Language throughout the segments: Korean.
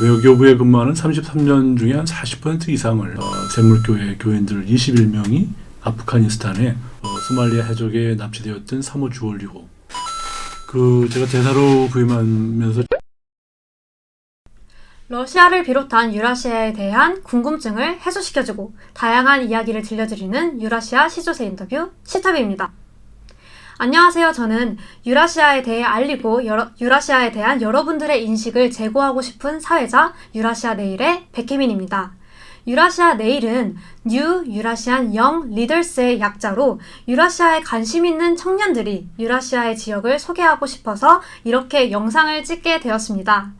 외교부에 근무하는 33년 중에 한 40% 이상을 어, 샘물교회 교인들 21명이 아프가니스탄에 어, 소말리아 해적에 납치되었던 3호 주월 이후 그 제가 대사로 부임하면서 러시아를 비롯한 유라시아에 대한 궁금증을 해소시켜주고 다양한 이야기를 들려드리는 유라시아 시조새 인터뷰 시탑입니다. 안녕하세요. 저는 유라시아에 대해 알리고 여러- 유라시아에 대한 여러분들의 인식을 제고하고 싶은 사회자 유라시아 네일의 백혜민입니다. 유라시아 네일은 뉴 유라시안 영 리더스의 약자로 유라시아에 관심 있는 청년들이 유라시아의 지역을 소개하고 싶어서 이렇게 영상을 찍게 되었습니다.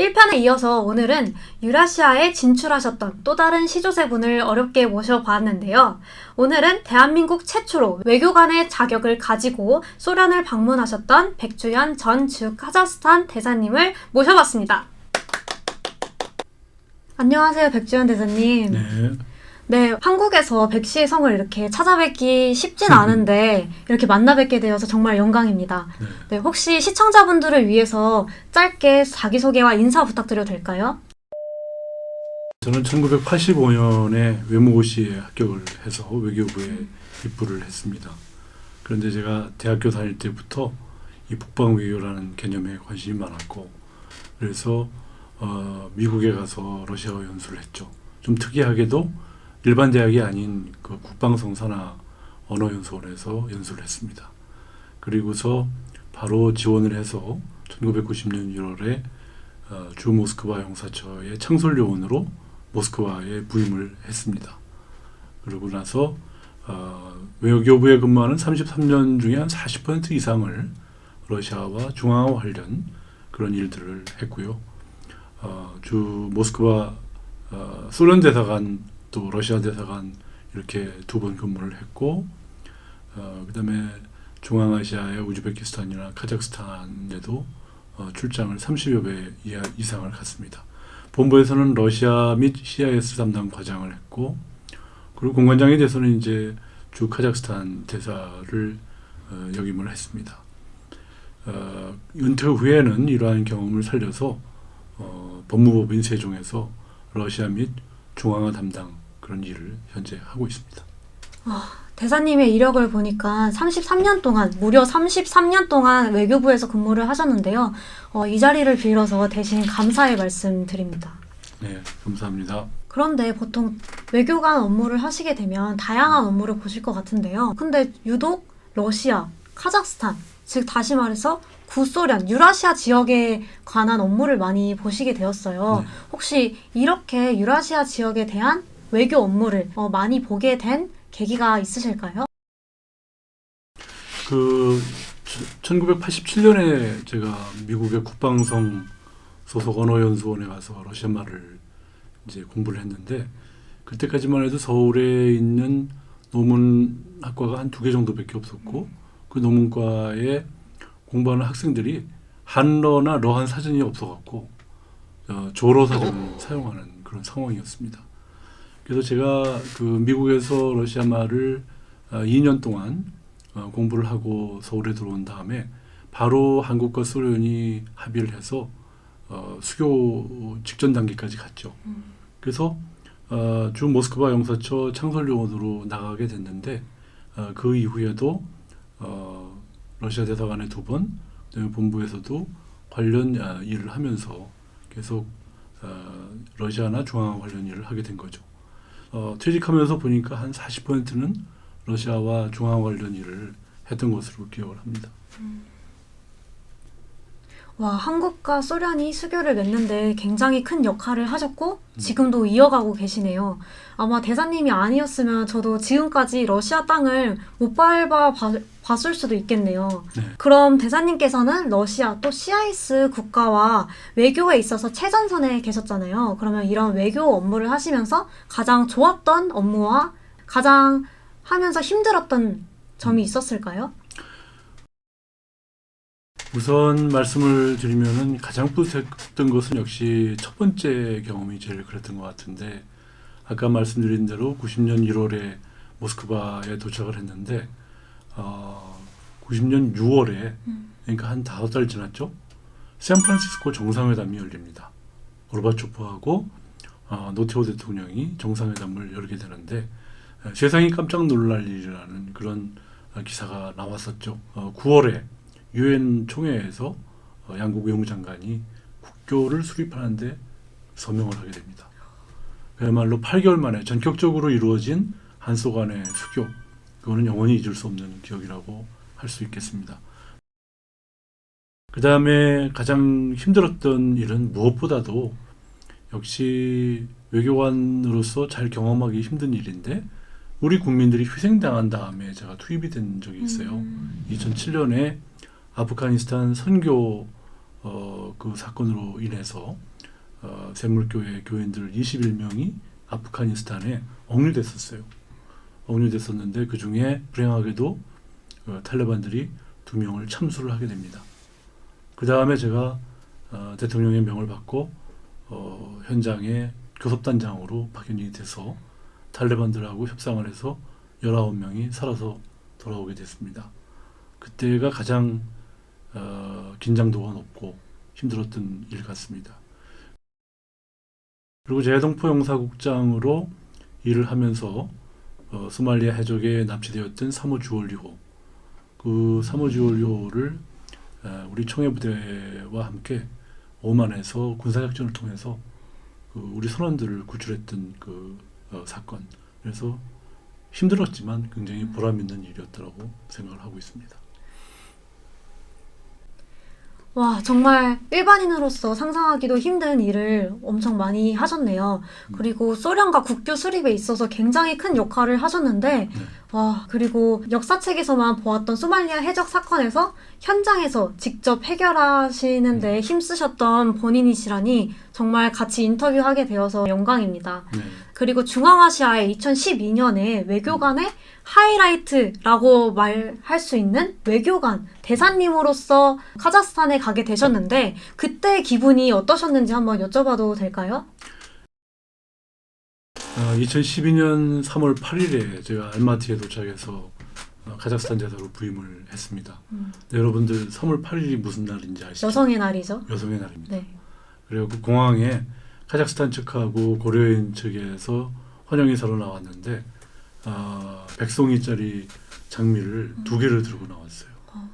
1편에 이어서 오늘은 유라시아에 진출하셨던 또 다른 시조새분을 어렵게 모셔보았는데요. 오늘은 대한민국 최초로 외교관의 자격을 가지고 소련을 방문하셨던 백주연 전주 카자흐스탄 대사님을 모셔봤습니다. 안녕하세요, 백주연 대사님. 네, 네, 한국에서 백씨의 성을 이렇게 찾아뵙기 쉽진 않은데 이렇게 만나 뵙게 되어서 정말 영광입니다. 네. 네, 혹시 시청자분들을 위해서 짧게 자기소개와 인사 부탁드려도 될까요? 저는 1985년에 외무고시에 합격을 해서 외교부에 입부를 했습니다. 그런데 제가 대학교 다닐 때부터 이 북방 외교라는 개념에 관심이 많았고 그래서 어, 미국에 가서 러시아어 연수를 했죠. 좀 특이하게도 일반 대학이 아닌 그 국방성사나 언어연수원에서 연수를 했습니다. 그리고서 바로 지원을 해서 1990년 1월에 어, 주 모스크바 용사처의 창설 요원으로 모스크바에 부임을 했습니다. 그러고 나서 어, 외교부에 근무하는 33년 중에 한 40% 이상을 러시아와 중앙화 관련 그런 일들을 했고요. 어, 주 모스크바 어, 소련 대사관 또 러시아 대사관 이렇게 두 번 근무를 했고 어, 그다음에 중앙아시아의 우즈베키스탄이나 카자흐스탄에도 어, 출장을 30여 배 이하, 이상을 갔습니다. 본부에서는 러시아 및 CIS 담당 과장을 했고 그리고 공관장에 대해서는 이제 주 카자흐스탄 대사를 어, 역임을 했습니다. 어, 은퇴 후에는 이러한 경험을 살려서 어, 법무법인 세종에서 러시아 및 중앙화 담당 그런 일을 현재 하고 있습니다. 대사님의 이력을 보니까 33년 동안, 무려 33년 동안 외교부에서 근무를 하셨는데요. 어, 이 자리를 빌어서 대신 감사의 말씀 드립니다. 네, 감사합니다. 그런데 보통 외교관 업무를 하시게 되면 다양한 업무를 보실 것 같은데요. 근데 유독 러시아, 카자흐스탄, 즉 다시 말해서 구소련, 유라시아 지역에 관한 업무를 많이 보시게 되었어요. 네. 혹시 이렇게 유라시아 지역에 대한 외교 업무를 어, 많이 보게 된 계기가 있으실까요? 그 1987년에 제가 미국의 국방성 소속 언어연수원에 가서 러시아 말을 이제 공부를 했는데 그때까지만 해도 서울에 있는 노문학과가 한 두 개 정도밖에 없었고 그 노문과에 공부하는 학생들이 한러나 러한 사전이 없어갖고 어, 조로 사전을 사용하는 그런 상황이었습니다. 그래서 제가 그 미국에서 러시아 말을 어, 2년 동안 어, 공부를 하고 서울에 들어온 다음에 바로 한국과 소련이 합의를 해서 어, 수교 직전 단계까지 갔죠. 그래서 어, 주 모스크바 영사처 창설요원으로 나가게 됐는데 어, 그 이후에도 어, 러시아 대사관에 두 번, 본부에서도 관련 아, 일을 하면서 계속 어, 러시아나 중앙 관련 일을 하게 된 거죠. 어, 퇴직하면서 보니까 한 40%는 러시아와 중앙 관련 일을 했던 것으로 기억을 합니다. 와, 한국과 소련이 수교를 맺는데 굉장히 큰 역할을 하셨고 지금도 이어가고 계시네요. 아마 대사님이 아니었으면 저도 지금까지 러시아 땅을 못 밟아 봐- 봤을 수도 있겠네요. 네. 그럼 대사님께서는 러시아 또 CIS 국가와 외교에 있어서 최전선에 계셨잖아요. 그러면 이런 외교 업무를 하시면서 가장 좋았던 업무와 가장 하면서 힘들었던 점이 있었을까요? 우선 말씀을 드리면은 가장 뿌듯했던 것은 역시 첫 번째 경험이 제일 그랬던 것 같은데 아까 말씀드린 대로 90년 1월에 모스크바에 도착을 했는데 어, 90년 6월에 그러니까 한 다섯 달 지났죠. 샌프란시스코 정상회담이 열립니다. 고르바초프하고 어, 노태우 대통령이 정상회담을 열게 되는데 에, 세상이 깜짝 놀랄 일이라는 그런 어, 기사가 나왔었죠. 어, 9월에 유엔 총회에서 어, 양국 외무장관이 국교를 수립하는데 서명을 하게 됩니다. 그야말로 8개월 만에 전격적으로 이루어진 한소 간의 수교. 그거는 영원히 잊을 수 없는 기억이라고 할 수 있겠습니다. 그 다음에 가장 힘들었던 일은 무엇보다도 역시 외교관으로서 잘 경험하기 힘든 일인데 우리 국민들이 희생당한 다음에 제가 투입이 된 적이 있어요. 음. 2007년에 아프가니스탄 선교 어, 그 사건으로 인해서 어, 샘물교회 교인들 21명이 아프가니스탄에 억류됐었어요. 억류됐었는데 그 중에 불행하게도 어, 탈레반들이 두 명을 참수를 하게 됩니다. 그 다음에 제가 어, 대통령의 명을 받고 어, 현장에 교섭단장으로 파견이 돼서 탈레반들하고 협상을 해서 19명이 살아서 돌아오게 됐습니다. 그때가 가장 어, 긴장도가 높고 힘들었던 일 같습니다. 그리고 제동포 영사국장으로 일을 하면서 어, 소말리아 해적에 납치되었던 사모 주얼리호 그 사모 주얼리호를 에, 우리 청해 부대와 함께 오만에서 군사작전을 통해서 그 우리 선원들을 구출했던 그 어, 사건 그래서 힘들었지만 굉장히 보람 있는 일이었다고 생각을 하고 있습니다. 와, 정말 일반인으로서 상상하기도 힘든 일을 엄청 많이 하셨네요. 음. 그리고 소련과 국교 수립에 있어서 굉장히 큰 역할을 하셨는데, 네. 와, 그리고 역사책에서만 보았던 소말리아 해적 사건에서 현장에서 직접 해결하시는데 음. 힘쓰셨던 본인이시라니 정말 같이 인터뷰하게 되어서 영광입니다. 네. 그리고 중앙아시아의 2012년에 외교관의 하이라이트라고 말할 수 있는 외교관 대사님으로서 카자흐스탄에 가게 되셨는데 그때 기분이 어떠셨는지 한번 여쭤봐도 될까요? 어, 2012년 3월 8일에 제가 알마티에 도착해서 어, 카자흐스탄 대사로 부임을 했습니다. 음. 네, 여러분들 3월 8일이 무슨 날인지 아시죠? 여성의 날이죠. 여성의 날입니다. 네. 그리고 그 공항에 카자흐스탄 측하고 고려인 측에서 환영인사로 나왔는데 아, 백송이짜리 장미를 두 개를 들고 나왔어요. 어.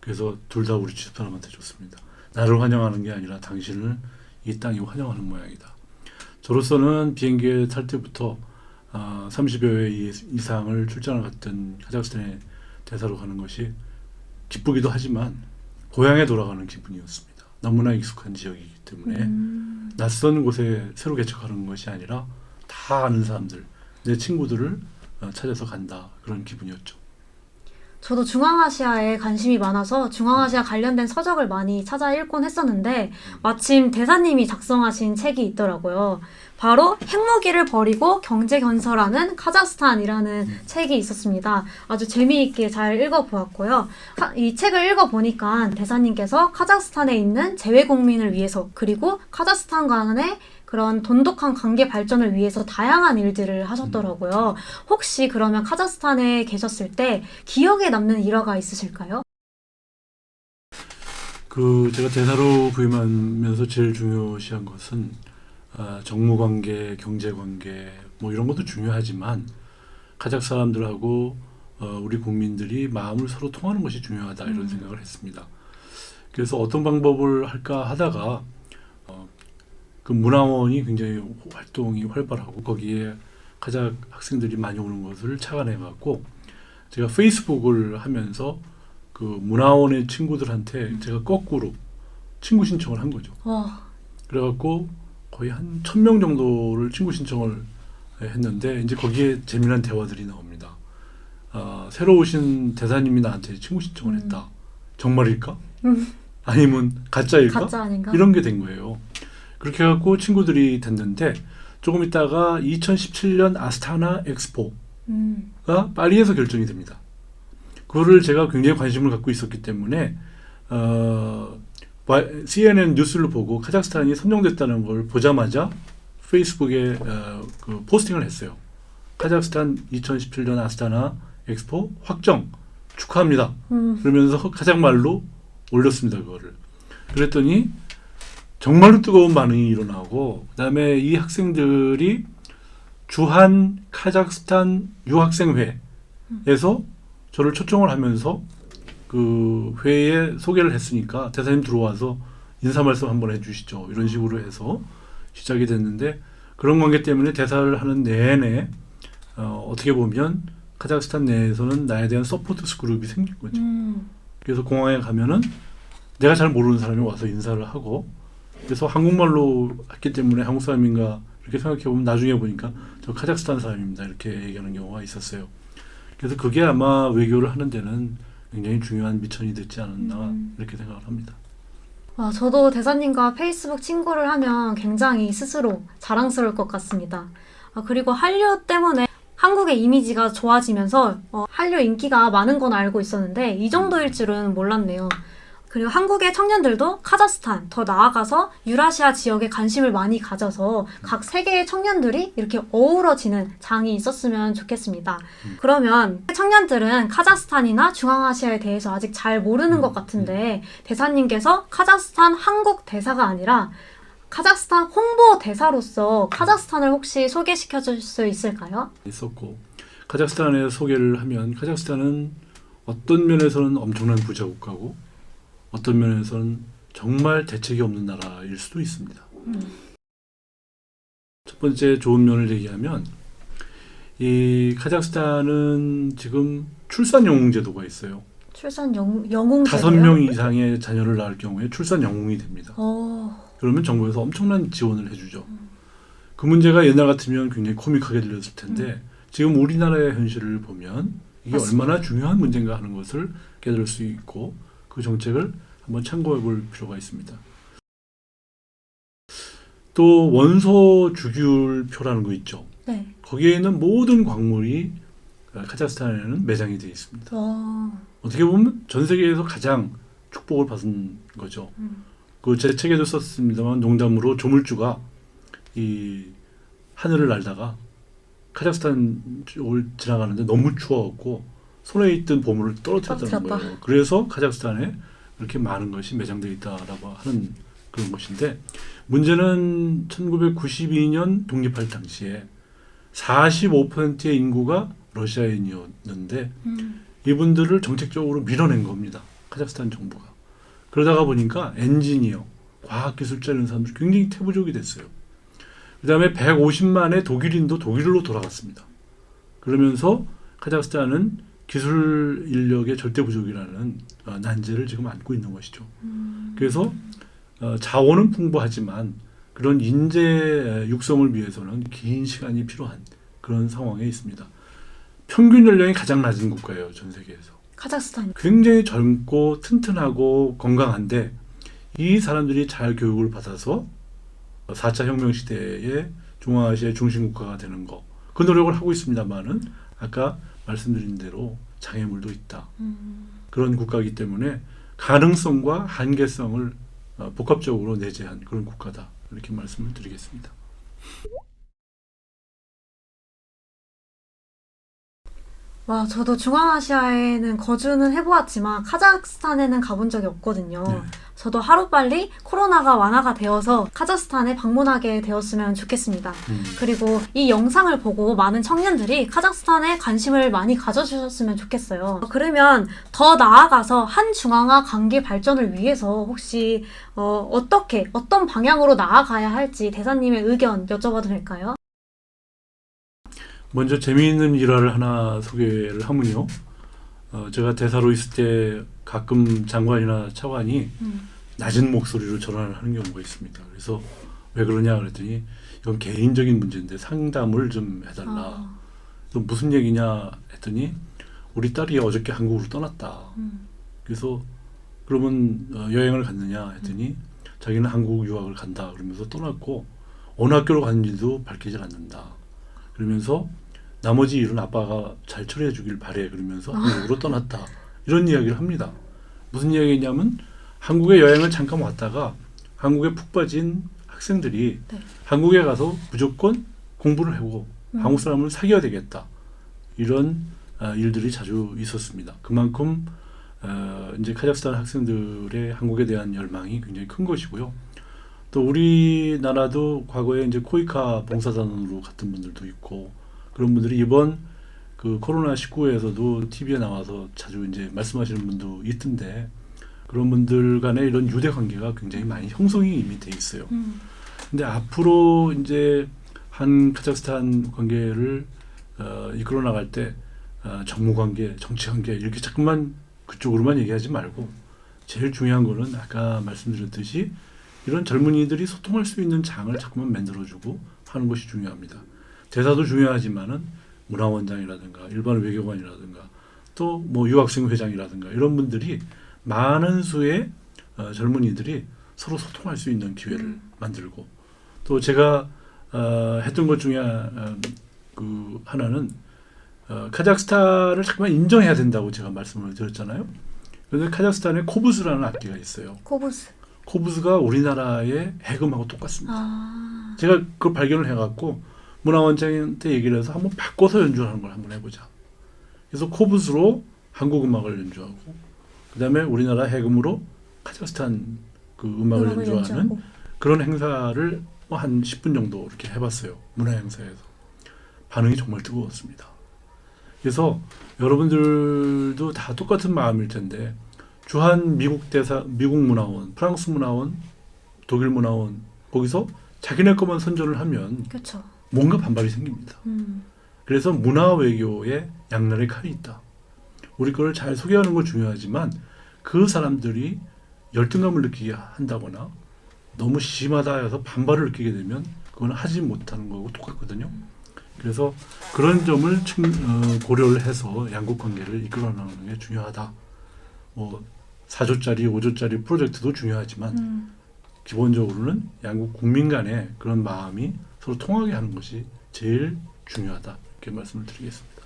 그래서 둘 다 우리 집사람한테 줬습니다. 나를 환영하는 게 아니라 당신을 이 땅이 환영하는 모양이다. 저로서는 비행기에 탈 때부터 아, 30여 회 이- 이상을 출장을 갔던 카자흐스탄의 대사로 가는 것이 기쁘기도 하지만 고향에 돌아가는 기분이었습니다. 너무나 익숙한 지역이기 때문에 음. 낯선 곳에 새로 개척하는 것이 아니라 다 아는 사람들, 내 친구들을 어, 찾아서 간다 그런 기분이었죠. 저도 중앙아시아에 관심이 많아서 중앙아시아 관련된 서적을 많이 찾아 읽곤 했었는데 마침 대사님이 작성하신 책이 있더라고요. 바로 핵무기를 버리고 경제 건설하는 카자흐스탄이라는 음. 책이 있었습니다. 아주 재미있게 잘 읽어보았고요. 카- 이 책을 읽어보니까 대사님께서 카자흐스탄에 있는 재외 국민을 위해서 그리고 카자흐스탄 간의 그런 돈독한 관계 발전을 위해서 다양한 일들을 하셨더라고요. 혹시 그러면 카자흐스탄에 계셨을 때 기억에 남는 일화가 있으실까요? 그 제가 대사로 부임하면서 제일 중요시한 것은 아, 정무 관계, 경제 관계 뭐 이런 것도 중요하지만 카자흐 사람들하고 어, 우리 국민들이 마음을 서로 통하는 것이 중요하다 이런 음. 생각을 했습니다. 그래서 어떤 방법을 할까 하다가 어, 그 문화원이 굉장히 활동이 활발하고 거기에 카자흐 학생들이 많이 오는 것을 착안해 갖고 제가 페이스북을 하면서 그 문화원의 친구들한테 제가 거꾸로 친구 신청을 한 거죠. 와, 그래갖고 거의 한 천 명 정도를 친구 신청을 했는데 이제 거기에 재미난 대화들이 나옵니다. 아, 새로 오신 대사님이 나한테 친구 신청을 음. 했다. 정말일까? 음. 아니면 가짜일까? 가짜 아닌가? 이런 게 된 거예요. 그렇게 해갖고 친구들이 됐는데 조금 있다가 2017년 아스타나 엑스포 음, 가 파리에서 결정이 됩니다. 그거를 제가 굉장히 관심을 갖고 있었기 때문에 어, 와- CNN 뉴스를 보고 카자흐스탄이 선정됐다는 걸 보자마자 페이스북에 어, 그 포스팅을 했어요. 카자흐스탄 2017년 아스타나 엑스포 확정 축하합니다. 음, 그러면서 카자흐 말로 올렸습니다 그거를. 그랬더니 정말로 뜨거운 반응이 일어나고 그다음에 이 학생들이 주한 카자흐스탄 유학생회에서 저를 초청을 하면서 그 회에 소개를 했으니까 대사님 들어와서 인사 말씀 한번 해주시죠 이런 식으로 해서 시작이 됐는데 그런 관계 때문에 대사를 하는 내내 어, 어떻게 보면 카자흐스탄 내에서는 나에 대한 서포트 그룹이 생긴 거죠. 음. 그래서 공항에 가면은 내가 잘 모르는 사람이 와서 인사를 하고 그래서 한국말로 했기 때문에 한국 사람인가 이렇게 생각해 보면 나중에 보니까 저 카자흐스탄 사람입니다 이렇게 얘기하는 경우가 있었어요. 그래서 그게 아마 외교를 하는 데는 굉장히 중요한 미천이 됐지 않았나 음. 이렇게 생각을 합니다. 와, 저도 대사님과 페이스북 친구를 하면 굉장히 스스로 자랑스러울 것 같습니다. 아, 그리고 한류 때문에 한국의 이미지가 좋아지면서 어, 한류 인기가 많은 건 알고 있었는데 이 정도일 줄은 몰랐네요. 그리고 한국의 청년들도 카자흐스탄, 더 나아가서 유라시아 지역에 관심을 많이 가져서 각 세계의 청년들이 이렇게 어우러지는 장이 있었으면 좋겠습니다. 그러면 청년들은 카자흐스탄이나 중앙아시아에 대해서 아직 잘 모르는 것 같은데 대사님께서 카자흐스탄 한국 대사가 아니라 카자흐스탄 홍보 대사로서 카자흐스탄을 혹시 소개시켜 줄 수 있을까요? 있었고 카자흐스탄에 소개를 하면 카자흐스탄은 어떤 면에서는 엄청난 부자 국가고 어떤 면에서는 정말 대책이 없는 나라일 수도 있습니다. 첫 번째 좋은 면을 얘기하면 이 카자흐스탄은 지금 출산 영웅 제도가 있어요. 출산 영, 영웅 다섯? 명 이상의 자녀를 낳을 경우에 출산 영웅이 됩니다. 어, 그러면 정부에서 엄청난 지원을 해주죠. 그 문제가 옛날 같으면 굉장히 코믹하게 들렸을 텐데 지금 우리나라의 현실을 보면 이게 맞습니다. 얼마나 중요한 문제인가 하는 것을 깨달을 수 있고 그 정책을 한번 참고해 볼 필요가 있습니다. 또 원소 주귤표라는 거 있죠. 네. 거기에 있는 모든 광물이 카자흐스탄에는 매장이 되어 있습니다. 어, 어떻게 보면 전 세계에서 가장 축복을 받은 거죠. 음. 그제 책에도 썼습니다만 농담으로 조물주가 이 하늘을 날다가 카자흐스탄 쪽을 지나가는데 너무 추워갖고 손에 있던 보물을 떨어뜨렸다는 떨어뜨렸다. 거예요. 그래서 카자흐스탄에 이렇게 많은 것이 매장되어 있다라고 하는 그런 것인데 문제는 1992년 독립할 당시에 45%의 인구가 러시아인이었는데 음. 이분들을 정책적으로 밀어낸 겁니다. 카자흐스탄 정부가. 그러다가 보니까 엔지니어, 과학기술자 이런 사람들이 굉장히 태부족이 됐어요. 그 다음에 150만의 독일인도 독일로 돌아갔습니다. 그러면서 카자흐스탄은 기술 인력의 절대 부족이라는 어, 난제를 지금 안고 있는 것이죠. 그래서 어, 자원은 풍부하지만 그런 인재 육성을 위해서는 긴 시간이 필요한 그런 상황에 있습니다. 평균 연령이 가장 낮은 국가예요, 전 세계에서. 카자흐스탄. 굉장히 젊고 튼튼하고 건강한데 이 사람들이 잘 교육을 받아서 4차 혁명 시대에 중앙아시아의 중심 국가가 되는 거. 그 노력을 하고 있습니다만은 아까 말씀드린 대로 장애물도 있다. 음. 그런 국가이기 때문에 가능성과 한계성을 어, 복합적으로 내재한 그런 국가다. 이렇게 말씀을 드리겠습니다. 와, 저도 중앙아시아에는 거주는 해보았지만 카자흐스탄에는 가본 적이 없거든요. 네. 저도 하루빨리 코로나가 완화가 되어서 카자흐스탄에 방문하게 되었으면 좋겠습니다. 음. 그리고 이 영상을 보고 많은 청년들이 카자흐스탄에 관심을 많이 가져주셨으면 좋겠어요. 그러면 더 나아가서 한중앙화 관계 발전을 위해서 혹시 어, 어떻게 어떤 방향으로 나아가야 할지 대사님의 의견 여쭤봐도 될까요? 먼저 재미있는 일화를 하나 소개를 하면요. 어, 제가 대사로 있을 때 가끔 장관이나 차관이 음. 낮은 목소리로 전화를 하는 경우가 있습니다. 그래서 왜 그러냐 그랬더니 이건 개인적인 문제인데 상담을 좀 해달라. 아, 또 무슨 얘기냐 했더니 우리 딸이 어저께 한국으로 떠났다. 음. 그래서 그러면 어, 여행을 갔느냐 했더니 자기는 한국 유학을 간다 그러면서 떠났고 어느 학교로 갔는지도 밝히질 않는다. 그러면서 나머지 일은 아빠가 잘 처리해 주길 바래 그러면서 한국으로 떠났다. 이런 이야기를 합니다. 무슨 이야기냐면 한국에 여행을 잠깐 왔다가 한국에 푹 빠진 학생들이 네. 한국에 가서 무조건 공부를 하고 음. 한국 사람을 사귀어야 되겠다. 이런 아, 일들이 자주 있었습니다. 그만큼 어, 이제 카자흐스탄 학생들의 한국에 대한 열망이 굉장히 큰 것이고요. 또 우리나라도 과거에 이제 코이카 봉사단으로 갔던 분들도 있고 그런 분들이 이번 그 코로나 19에서도 TV에 나와서 자주 이제 말씀하시는 분도 있던데 그런 분들 간의 이런 유대 관계가 굉장히 많이 형성이 이미 돼 있어요. 음. 근데 앞으로 이제 한 카자흐스탄 관계를 어, 이끌어 나갈 때 어, 정무 관계, 정치 관계 이렇게 자꾸만 그쪽으로만 얘기하지 말고 제일 중요한 거는 아까 말씀드렸듯이 이런 젊은이들이 소통할 수 있는 장을 자꾸만 만들어주고 하는 것이 중요합니다. 대사도 중요하지만은 문화원장이라든가 일반 외교관이라든가 또 뭐 유학생 회장이라든가 이런 분들이 많은 수의 어, 젊은이들이 서로 소통할 수 있는 기회를 음. 만들고 또 제가 어, 했던 것 중에 어, 그 하나는 어, 카자흐스탄을 자꾸만 인정해야 된다고 제가 말씀을 드렸잖아요. 그런데 카자흐스탄에 코부스라는 악기가 있어요. 코브스. 코부스가 우리나라의 해금하고 똑같습니다. 아. 제가 그걸 발견을 해갖고 문화원장한테 얘기를 해서 한번 바꿔서 연주하는 걸 한번 해보자. 그래서 코부스로 한국 음악을 연주하고 그다음에 우리나라 해금으로 카자흐스탄 그 음악을 연주하는 연주하고. 그런 행사를 뭐한 10분 정도 이렇게 해봤어요. 문화 행사에서 반응이 정말 뜨거웠습니다. 그래서 여러분들도 다 똑같은 마음일 텐데 주한 미국 대사, 미국 문화원, 프랑스 문화원, 독일 문화원 거기서 자기네 것만 선전을 하면 그렇죠. 뭔가 반발이 생깁니다. 음. 그래서 문화 외교에 양날의 칼이 있다. 우리 거를 잘 소개하는 건 중요하지만 그 사람들이 열등감을 느끼게 한다거나 너무 심하다 해서 반발을 느끼게 되면 그건 하지 못하는 거고 똑같거든요. 그래서 그런 점을 층- 어, 고려를 해서 양국 관계를 이끌어 나가는 게 중요하다. 뭐 4조짜리, 5조짜리 프로젝트도 중요하지만 음. 기본적으로는 양국 국민 간의 그런 마음이 서로 통하게 하는 것이 제일 중요하다. 이렇게 말씀을 드리겠습니다.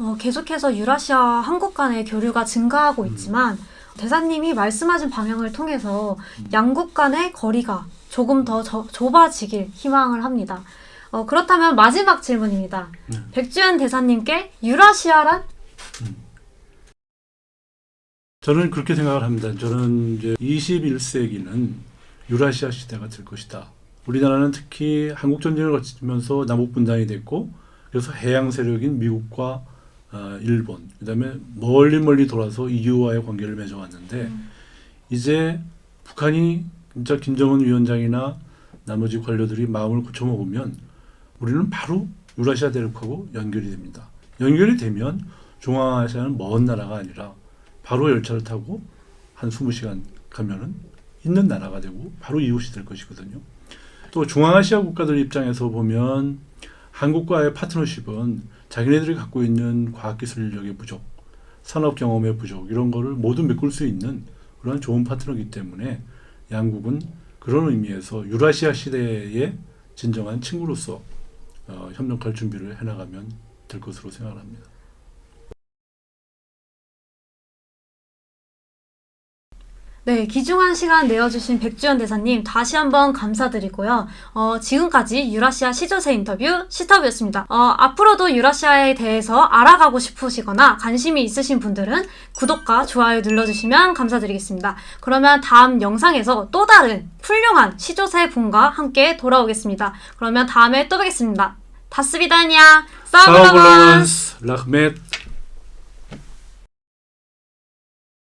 어, 계속해서 유라시아와 한국 간의 교류가 증가하고 있지만 대사님이 말씀하신 방향을 통해서 양국 간의 거리가 조금 더 저- 좁아지길 희망을 합니다. 어, 그렇다면 마지막 질문입니다. 네. 백주현 대사님께 유라시아란? 저는 그렇게 생각을 합니다. 저는 이제 21세기는 유라시아 시대가 될 것이다. 우리나라는 특히 한국 전쟁을 거치면서 남북 분단이 됐고 그래서 해양 세력인 미국과 어, 일본 그다음에 멀리 멀리 돌아서 EU와의 관계를 맺어왔는데 음. 이제 북한이 진짜 김정은 위원장이나 나머지 관료들이 마음을 고쳐먹으면 우리는 바로 유라시아 대륙하고 연결이 됩니다. 연결이 되면 중앙아시아는 먼 나라가 아니라 바로 열차를 타고 한 20시간 가면은 있는 나라가 되고 바로 이웃이 될 것이거든요. 또 중앙아시아 국가들 입장에서 보면 한국과의 파트너십은 자기네들이 갖고 있는 과학기술력의 부족, 산업 경험의 부족 이런 거를 모두 메꿀 수 있는 그런 좋은 파트너이기 때문에 양국은 그런 의미에서 유라시아 시대의 진정한 친구로서 어, 협력할 준비를 해나가면 될 것으로 생각합니다. 네, 귀중한 시간 내어주신 백주현 대사님 다시 한번 감사드리고요. 어, 지금까지 유라시아 시조새 인터뷰 시터뷰였습니다. 어, 앞으로도 유라시아에 대해서 알아가고 싶으시거나 관심이 있으신 분들은 구독과 좋아요 눌러주시면 감사드리겠습니다. 그러면 다음 영상에서 또 다른 훌륭한 시조새 분과 함께 돌아오겠습니다. 그러면 다음에 또 뵙겠습니다. 다스비다냐, 싸우블라건! 사우블라건스 라흐멧